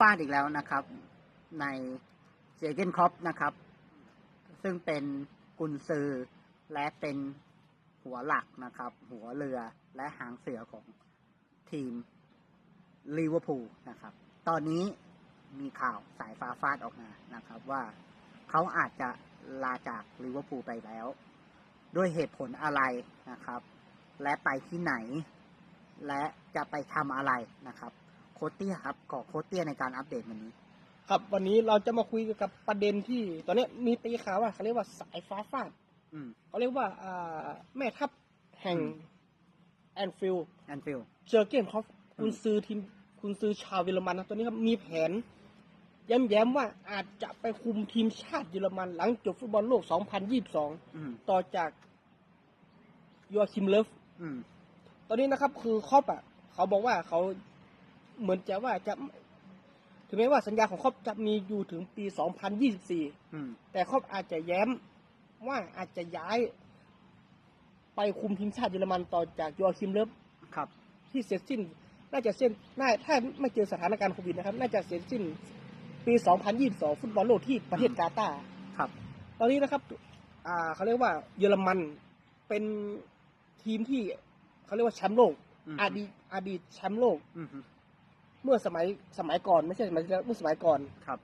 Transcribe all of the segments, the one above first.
ฟาดอีกแล้วนะครับ ในเจเกนครอปนะครับ ซึ่งเป็นกุนซือและเป็นหัวหลักนะครับ หัวเรือและหางเสือของทีมลิเวอร์พูลนะครับ ตอนนี้มีข่าวสายฟ้าฟาดออกมานะครับว่าเขาอาจจะลาจากลิเวอร์พูลไปแล้ว ด้วยเหตุผลอะไรนะครับ และไปที่ไหน และจะไปทำอะไรนะครับ คชเตี้ยครับขอโคชเตี้ยในการอัปเดตวันนี้ ครับวันนี้เราจะมาคุยเกี่ยวกับประเด็นที่ตอนนี้มีตีข่าวว่าเขาเรียกว่าสายฟ้าฟาดอืมเขาเรียกว่าอ่าแม่ทัพแห่งอืมแอนฟิลด์แอนฟิลเจอเกนคอฟอืมคุณซื้อทีมคุณซื้อชาวเยอรมันนะตอนนี้ครับมีแผนแย้มๆว่าอาจจะไปคุมทีมชาติเยอรมันหลังจบฟุตบอลโลก 2022อืมต่อจากยูอาคิมเลฟอืมตอนนี้นะครับ คือครอปอะ เขาบอกว่าเขา เหมือนจะว่าจะถึงแม้ว่าสัญญาของครอปจะมีอยู่ถึงปี 2024อืมแต่ครอปอาจจะแย้มว่าอาจจะย้าย ไปคุมทีมชาติเยอรมันต่อจากยูอาคิมเลฟครับ ที่เสร็จสิ้น น่าจะเส้นน่าถ้าไม่เจอสถานการณ์โควิดนะครับ น่าจะเสร็จสิ้น ปี 2022 ฟุตบอลโลกที่ประเทศกาตาร์ครับ ตอนนี้นะครับ อ่าเขาเรียกว่าเยอรมันเป็นทีมที่เขาเรียกว่าแชมป์โลกอืมอดีตอดีตแชมป์โลกอืม เมื่อสมัยสมัยก่อนไม่ใช่สมัยที่แล้วเมื่อสมัยก่อน ครับ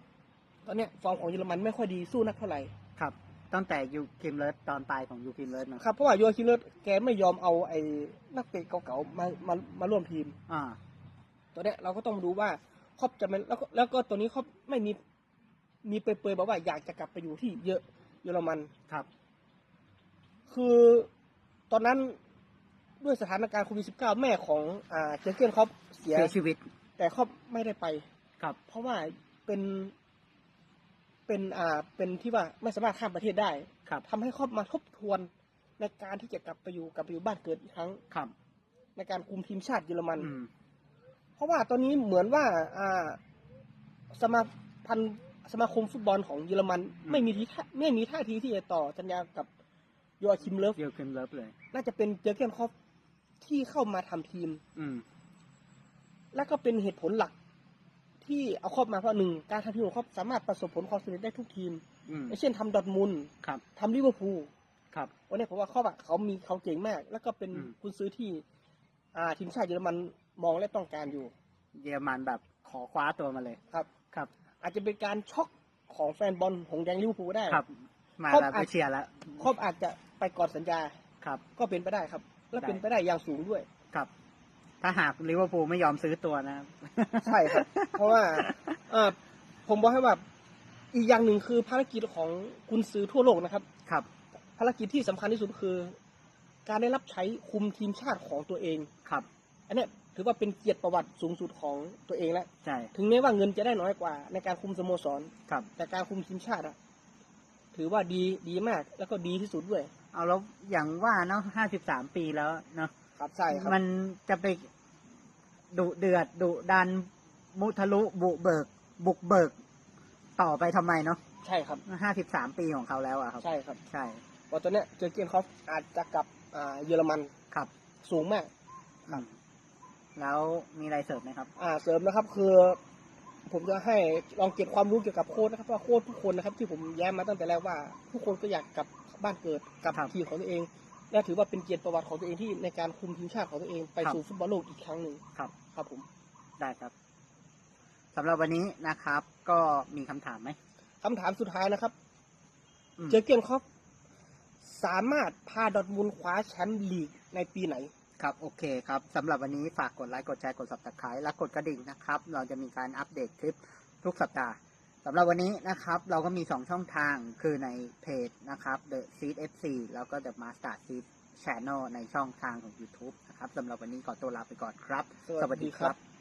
ตอนเนี้ยฟอร์มของเยอรมันไม่ค่อยดีสู้นักเท่าไหร่ครับ ตั้งแต่ยูคิมเลิร์ตอนปลายของยูคิมเลิร์นะครับ เพราะว่าโยคิเลอร์แกไม่ยอมเอาไอ้นักเตะเก่าๆมามามาร่วมทีม อ่า ตัวเนี้ยเราก็ต้องดูว่าครอปจะเป็นแล้วก็แล้วก็ตัวนี้ครอปไม่มีมีเปรยๆบอกว่าอยากจะกลับไปอยู่ที่เยอะเยอรมัน ครับ คือตอนนั้นด้วยสถานการณ์โควิด -19 แม่ของอ่าเจอร์เกนครอปเสีย เสียชีวิต แต่ครอปไม่ได้ไป ครับ เพราะว่าเป็นเป็นอ่าเป็นที่ว่าไม่สามารถข้ามประเทศได้ครับ ทำให้ครอบมาทบทวนในการที่จะกลับไปอยู่กลับไปอยู่บ้านเกิดอีกครั้ง ครับในการคุมทีมชาติเยอรมัน อืมเพราะว่าตอนนี้เหมือนว่าอ่าสมาพันธ์สมาคมฟุตบอลของเยอรมัน ไม่มีทีท่าไม่มีท่าทีที่จะต่อสัญญากับโยอาคิมเลิฟยูคิมเลิร์เลย น่าจะเป็นเจอร์เกนครอปที่เข้ามาทำทีม อืม และก็เป็นเหตุผลหลัก ที่เอาครอบมาเพราะหนึ่งการทำทีมของครอบสามารถประสบผลความสำเร็จได้ทุกทีมอืมอย่างเช่นทำดอร์ทมุนด์ครับทำลิเวอร์พูลครับวันนี้ผมว่าครอบอะเขามีเขาเก่งมาก แล้วก็เป็นอืมคุณซื้อที่ อ่าทีมชาติเยอรมันมองและต้องการอยู่ เยอรมันแบบขอคว้าตัวมาเลยครับ ครับ อาจจะเป็นการช็อกของแฟนบอลหงส์แดงลิเวอร์พูลก็ได้ครับ มาครบแบบอาจไปเชียร์แล้วครอบอาจจะไปก่อนสัญญาครับ ก็เป็นไปได้ครับ และได้เป็นไปได้อย่างสูงด้วยครับ ถ้าหากลิเวอร์พูลไม่ยอมซื้อตัวนะครับ ใช่ครับ เพราะว่าเอ่อผมบอกให้ว่าอีกอย่างหนึ่งคือภารกิจของกุนซือทั่วโลกนะครับ ครับ ภารกิจที่สำคัญที่สุดคือ การได้รับใช้คุมทีมชาติของตัวเอง ครับ อันเนี้ยถือว่าเป็นเกียรติประวัติสูงสุดของตัวเองแล้วใช่ ถึงแม้ว่าเงินจะได้น้อยกว่า ในการคุมสโมสร ครับ แต่การคุมทีมชาติอะถือว่าดีดีมากแล้วก็ดีที่สุดด้วย เอาแล้วอย่างว่าเนาะห้าสิบสามปีแล้วเนาะ ครับใช่ครับ มันจะไป ดุเดือดดุดัน มุทะลุบุเบิก บุกเบิก ต่อไปทำไมเนาะใช่ครับ ห้าสิบสามปีของเขาแล้วอะครับ ใช่ครับใช่ เพราะตอนเนี้ยเจอเกียนคอฟอาจจะกลับอ่าเยอรมันครับ สูงมาก ครับ แล้วมีอะไรเสริมไหมครับ อ่าเสริมนะครับคือ ผมจะให้ลองเก็บความรู้เกี่ยวกับโค้ดนะครับว่าโค้ดทุกคนนะครับ ที่ผมแย้มมาตั้งแต่แรกว่าทุกคนก็อยากกลับบ้านเกิดกลับครับ ทีมของตัวเอง และถือว่าเป็นเกียรติประวัติของตัวเองที่ในการคุมทีมชาติของตัวเองไปครับสู่ฟุตบอลโลกอีกครั้งหนึ่งครับ ครับผมได้ครับสำหรับวันนี้นะครับ ก็มีคำถามไหมคำถามสุดท้ายนะครับอืมเจอเกียนคอฟสามารถพาดอร์ทมุนด์คว้าแชมป์ลีกในปีไหน ครับ โอเคครับสำหรับวันนี้ฝากกดไลค์ กดแชร์ กด subscribe และกดกระดิ่งนะครับ เราจะมีการอัปเดตคลิปทุกสัปดาห์ สำหรับวันนี้นะครับ เราก็มี 2 ช่องทางคือในเพจนะครับ The Seed FC แล้วก็ The Master Seed Channel ในช่องทางของ YouTube นะครับสำหรับวันนี้ขอตัวลาไปก่อนครับ สวัสดีครับ